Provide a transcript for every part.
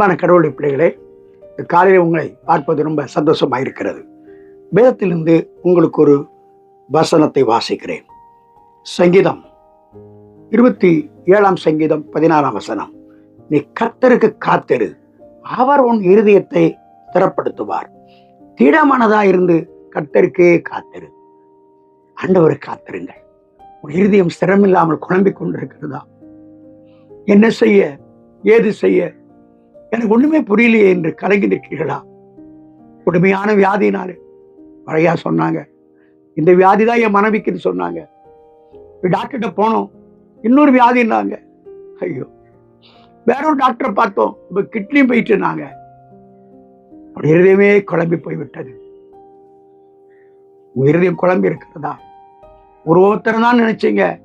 அன்பான கடவுளுடைய பிள்ளைகளே காலையில் உங்களை பார்ப்பது ரொம்ப சந்தோஷமாக இருக்கிறது வேதத்திலிருந்து உங்களுக்கு ஒரு வசனத்தை வாசிக்கிறேன். சங்கீதம் இருபத்தி ஏழாம் சங்கீதம் பதினாறாம் வசனம். நீ கர்த்தருக்கு காத்திரு அவர் உன் இருதயத்தை திறப்படுத்துவார். திடமனதா இருந்து கர்த்தருக்கே காத்திரு. ஆண்டவரை காத்திருங்கள். உன் இருதயம் சிரமில்லாமல் குழம்பிக் கொண்டிருக்கிறதா? என்ன செய்ய? ஏது செய்ய? எனக்கு ஒண்ணுமே புரியலையே என்று கலங்கி நிற்கிறீர்களா? கொடுமையான வியாதினாலே. பழையா சொன்னாங்க. இந்த வியாதி தான் என் மனைவிக்குன்னு சொன்னாங்க. டாக்டர்கிட்ட போனோம். இன்னொரு வியாதின்னாங்க ஐயோ. வேற ஒரு டாக்டரை பார்த்தோம். இப்ப கிட்னி போயிட்டுனாங்க அப்படி இருதயமே குழம்பி போய்விட்டது. உங்க இருதயம் குழம்பி இருக்கிறதா? ஒரு ஒவ்வொருத்தரம் தான் நினைச்சீங்க.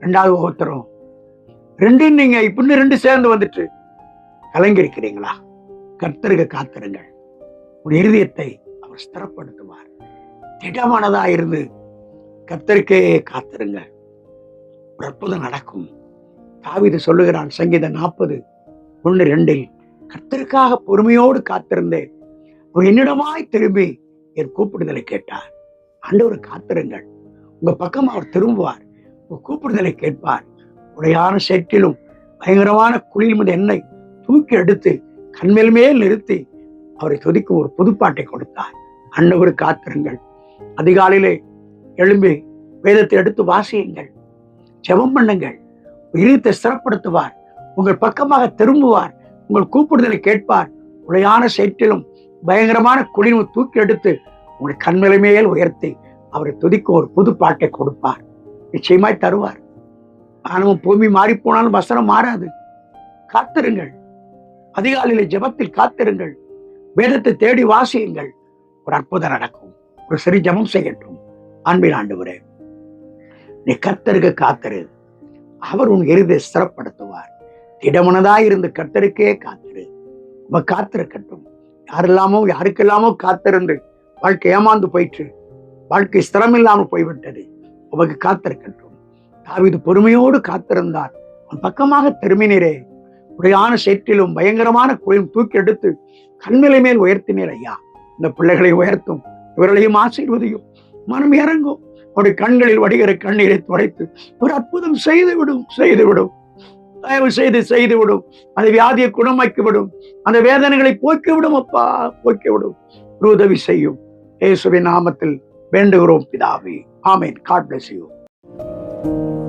ரெண்டாவது ஒவ்வொருத்தரும். ரெண்டும் நீங்க இப்படின்னு ரெண்டு சேர்ந்து வந்துட்டு கலங்கரிக்கிறீங்களா கர்த்தருக்கு காத்திருங்கள். உன் இருதயத்தை அவர் ஸ்திரப்படுத்துவார். திடமானதா இருந்து கர்த்தருக்கே காத்திருங்கள். ஒரு அற்புதம் நடக்கும். தாவீது சொல்லுகிறான் சங்கீத நாற்பது ஒன்று ரெண்டில் கர்த்தருக்காக பொறுமையோடு காத்திருந்தேன். அவர் என்னிடமாய் திரும்பி என் கூப்பிடுதலை கேட்டார். ஆண்டவர் காத்திருங்கள். உங்க பக்கம் அவர் திரும்புவார். உங்க கூப்பிடுதலை கேட்பார். உடையான செட்டிலும் பயங்கரமான குளிர்மது என்னை எண்ணெய் தூக்கி எடுத்து கண்மேல் மேல் நிறுத்தி அவரை துதிக்கும் ஒரு புதுப்பாட்டை கொடுத்தார். அன்னவர் காத்திருங்கள். அதிகாலையிலே எழும்பி வேதத்தை எடுத்து வாசியுங்கள். ஜெபம் பண்ணுங்கள். இதயத்தை சிறப்படுத்துவார். உங்கள் பக்கமாக திரும்புவார். உங்கள் கூப்பிடுதலை கேட்பார். உடையான சேற்றிலும் பயங்கரமான குளிர்வு தூக்கி எடுத்து உங்களை கண்மலை மேல் உயர்த்தி அவரை துதிக்கும் ஒரு புது பாட்டை கொடுப்பார். நிச்சயமாய் தருவார். ஆனவும் பூமி மாறி போனாலும் வசனம் மாறாது. காத்திருங்கள். அதிகாலையில ஜெபத்தில் காத்திருங்கள். வேதத்தை தேடி வாசியுங்கள். ஒரு அற்புதம் நடக்கும். ஒரு சரி ஜெபம் செய்யட்டும். அன்பின் ஆண்டு நீ கர்த்தருக்கு காத்திரு. அவர் உன் எருதை ஸ்திரப்படுத்துவார் திடமனதாய் இருந்து கர்த்தருக்கே காத்திரு. நம்ம காத்திருக்கட்டும். யாரெல்லாமோ யாருக்கெல்லாமோ காத்திருந்து வாழ்க்கை ஏமாந்து போயிற்று. வாழ்க்கை ஸ்திரமில்லாமல் போய்விட்டது. உமக்கு காத்திருக்கட்டும். தாவிது பொறுமையோடு காத்திருந்தார். அவன் பக்கமாக திரும்பினீரே. உடையான சேற்றிலும் பயங்கரமான குளிரும் தூக்கி எடுத்து கண்மலை மேல் உயர்த்தினீர் ஐயா. இந்த பிள்ளைகளை உயர்த்தும் இவர்களையும் ஆசீர்வதியும். மனம் இறங்கும். அவருடைய கண்களில் வடிகிற கண்ணீரை துடைத்து ஒரு அற்புதம் செய்து விடும் செய்து விடும் தயவு செய்து செய்து விடும் அந்த வியாதியை குணமாக்கி விடும் அந்த வேதனைகளை போக்கி விடும் அப்பா போக்கி விடும் ஒரு உதவி செய்யும். இயேசுவின் நாமத்தில் வேண்டுகிறோம் பிதாவே. ஆமேன். God bless you.